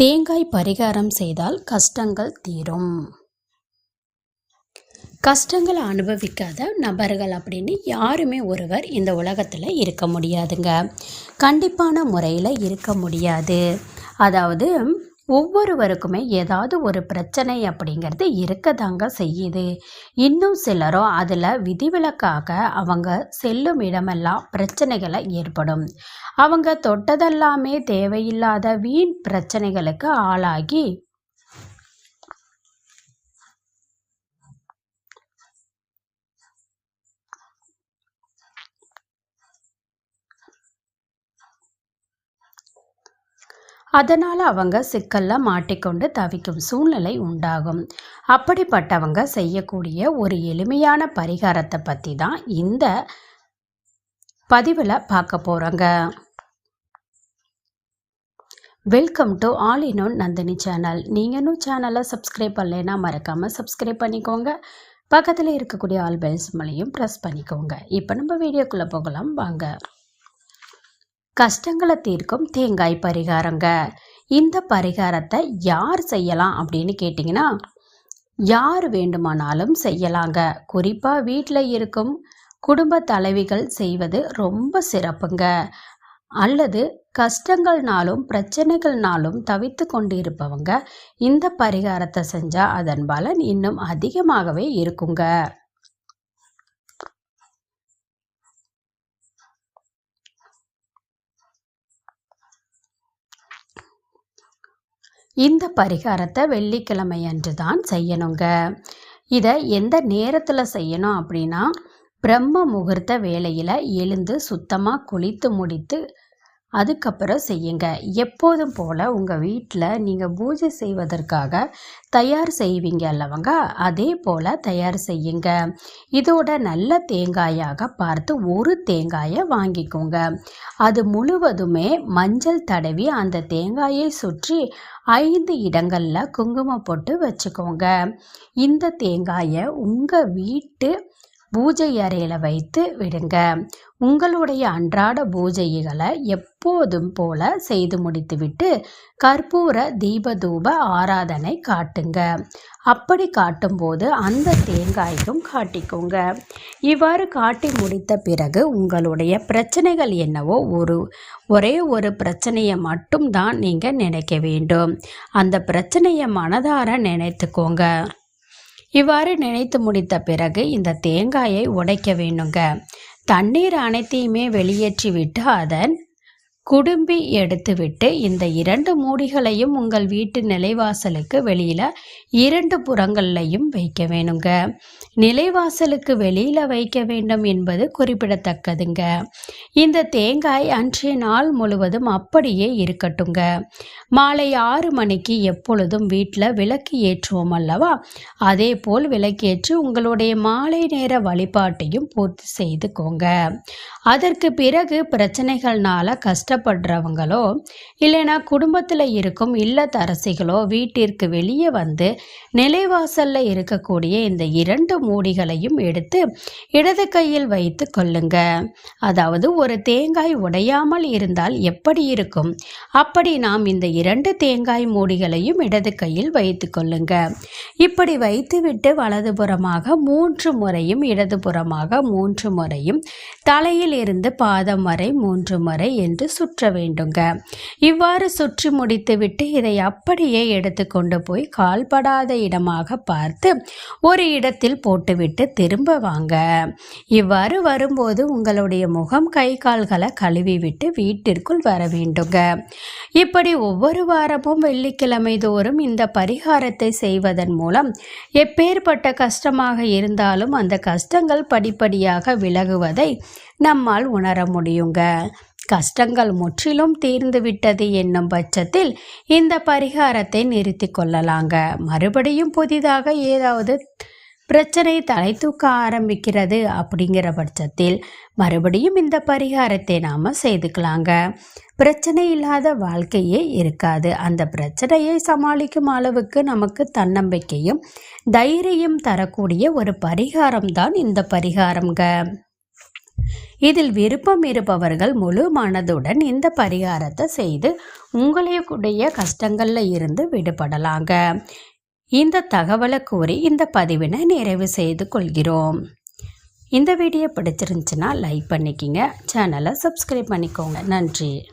தேங்காய் பரிகாரம் செய்தால் கஷ்டங்கள் தீரும். கஷ்டங்களை அனுபவிக்காத நபர்கள் அப்படின்னு யாருமே ஒருவர் இந்த உலகத்தில் இருக்க முடியாதுங்க. கண்டிப்பான முறையில் இருக்க முடியாது. அதாவது ஒவ்வொருவருக்குமே ஏதாவது ஒரு பிரச்சனை அப்படிங்கிறது இருக்க தாங்க செய்யுது. இன்னும் சிலரோ அதில் விதிவிலக்காக அவங்க செல்லும் இடமெல்லாம் பிரச்சனைகளை ஏற்படும். அவங்க தொட்டதெல்லாமே தேவையில்லாத வீண் பிரச்சனைகளுக்கு ஆளாகி அதனால் அவங்க சிக்கலில் மாட்டிக்கொண்டு தவிக்கும் சூழ்நிலை உண்டாகும். அப்படிப்பட்டவங்க செய்யக்கூடிய ஒரு எளிமையான பரிகாரத்தை பற்றி தான் இந்த பதிவில் பார்க்க போகிறோங்க welcome to all in one Nandhini channel நீங்கள் இன்னும் சேனலை சப்ஸ்கிரைப் பண்ணலைன்னா மறக்காமல் சப்ஸ்கிரைப் பண்ணிக்கோங்க. பக்கத்தில் இருக்கக்கூடிய ஆல் பெல்ஸ் மலையும் ப்ரெஸ் பண்ணிக்கோங்க. இப்போ நம்ம வீடியோக்குள்ளே போகலாம். வாங்க. கஷ்டங்களை தீர்க்கும் தேங்காய் பரிகாரங்க. இந்த பரிகாரத்தை யார் செய்யலாம் அப்படின்னு கேட்டிங்கன்னா யார் வேண்டுமானாலும் செய்யலாங்க. குறிப்பாக வீட்டில் இருக்கும் குடும்ப தலைவிகள் செய்வது ரொம்ப சிறப்புங்க. அல்லது கஷ்டங்கள்னாலும் பிரச்சனைகள்னாலும் தவித்து கொண்டு இருப்பவங்க இந்த பரிகாரத்தை செஞ்சால் அதன் பலன் இன்னும் அதிகமாகவே இருக்குங்க. இந்த பரிகாரத்தை வெள்ளிக்கிழமை அன்று தான் செய்யணுங்க. இதை எந்த நேரத்தில் செய்யணும் அப்படின்னா பிரம்ம முகூர்த்த வேலையில் எழுந்து சுத்தமாக குளித்து முடித்து அதுக்கப்புறம் செய்யுங்க. எப்போதும் போல் உங்கள் வீட்டில் நீங்கள் பூஜை செய்வதற்காக தயார் செய்வீங்க அல்லவங்க? அதே போல் தயார் செய்யுங்க. இதோட நல்ல தேங்காயாக பார்த்து ஒரு தேங்காயை வாங்கிக்கோங்க. அது முழுவதுமே மஞ்சள் தடவி அந்த தேங்காயை சுற்றி ஐந்து இடங்களில் குங்குமம் போட்டு வச்சுக்கோங்க. இந்த தேங்காயை உங்கள் வீட்டு பூஜை அறையில் வைத்து விடுங்க. உங்களுடைய அன்றாட பூஜைகளை எப்போதும் போல செய்து முடித்துவிட்டு கற்பூர தீபதூப ஆராதனை காட்டுங்க. அப்படி காட்டும்போது அந்த தேங்காய்க்கும் காட்டிக்கோங்க. இவ்வாறு காட்டி முடித்த பிறகு உங்களுடைய பிரச்சனைகள் என்னவோ ஒரு ஒரே ஒரு பிரச்சனையை மட்டும் தான் நீங்கள் நினைக்க வேண்டும். அந்த பிரச்சனையை மனதார நினைத்துக்கோங்க. இவ்வாறு நினைத்து முடித்த பிறகு இந்த தேங்காயை உடைக்க வேணுங்க தண்ணீர் அனைத்தையுமே வெளியேற்றிவிட்டு அதன் குடும்பி எடுத்துவிட்டு இந்த இரண்டு மூடிகளையும் உங்கள் வீட்டு நிலைவாசலுக்கு வெளியில் இரண்டு புறங்கள்லையும் வைக்க வேணுங்க. நிலைவாசலுக்கு வெளியில் வைக்க வேண்டும் என்பது குறிப்பிடத்தக்கதுங்க. இந்த தேங்காய் அன்றைய நாள் முழுவதும் அப்படியே இருக்கட்டுங்க. மாலை ஆறு மணிக்கு எப்பொழுதும் வீட்டில் விளக்கு ஏற்றுவோம் அல்லவா? அதே போல் விளக்கேற்றி உங்களுடைய மாலை நேர வழிபாட்டையும் பூர்த்தி செய்துக்கோங்க. அதற்கு பிறகு பிரச்சனைகள்னால கஷ்டப்படுறவங்களோ இல்லைனா குடும்பத்தில் இருக்கும் இல்லத்தரசிகளோ வீட்டிற்கு வெளியே வந்து நிலைவாசலில் இருக்கக்கூடிய இந்த இரண்டு மூடிகளையும் எடுத்து இடது கையில் வைத்து கொள்ளுங்க. அதாவது ஒரு தேங்காய் உடையாமல் இருந்தால் எப்படி இருக்கும்? அப்படி நாம் இந்த இரண்டு தேங்காய் மூடிகளையும் இடது கையில் வைத்து கொள்ளுங்க. இப்படி வைத்துவிட்டு வலதுபுறமாக மூன்று முறையும் இடதுபுறமாக மூன்று முறையும் தலையில் இருந்து பாதம் வரை மூன்று முறை என்று சுற்ற வேண்டுங்க. இவ்வாறு சுற்றி முடித்துவிட்டு இதை அப்படியே எடுத்து கொண்டு போய் கால்படாத இடமாக பார்த்து ஒரு இடத்தில் போட்டுவிட்டு திரும்ப வாங்க. இவ்வாறு வரும்போது உங்களுடைய முகம் கை கால்களை கழுவி விட்டு வீட்டிற்குள் வர வேண்டுங்க. இப்படி ஒவ்வொரு வாரமும் வெள்ளிக்கிழமை தோறும் இந்த பரிகாரத்தை செய்வதன் மூலம் எப்பேற்பட்ட கஷ்டமாக இருந்தாலும் அந்த கஷ்டங்கள் படிப்படியாக விலகுவதை நம்மால் உணர முடியுங்க. கஷ்டங்கள் முற்றிலும் தீர்ந்துவிட்டது என்னும் பட்சத்தில் இந்த பரிகாரத்தை நிறுத்தி கொள்ளலாங்க. மறுபடியும் புதிதாக ஏதாவது பிரச்சனை தலை தூக்க ஆரம்பிக்கிறது அப்படிங்கிற பட்சத்தில் மறுபடியும் இந்த பரிகாரத்தை நாம் செய்துக்கலாங்க. பிரச்சனை இல்லாத வாழ்க்கையே இருக்காது. அந்த பிரச்சனையை சமாளிக்கும் அளவுக்கு நமக்கு தன்னம்பிக்கையும் தைரியம் தரக்கூடிய ஒரு பரிகாரம் தான் இந்த பரிகாரம்ங்க. இதில் விருப்பம் இருப்பவர்கள் முழு மனதுடன் இந்த பரிகாரத்தை செய்து உங்களுடைய கஷ்டங்களில் இருந்து விடுபடலாங்க. இந்த தகவலை கூறி இந்த பதிவினை நிறைவு செய்து கொள்கிறோம். இந்த வீடியோ பிடிச்சிருந்துச்சுன்னா லைக் பண்ணிக்கிங்க. சேனலை சப்ஸ்கிரைப் பண்ணிக்கோங்க. நன்றி.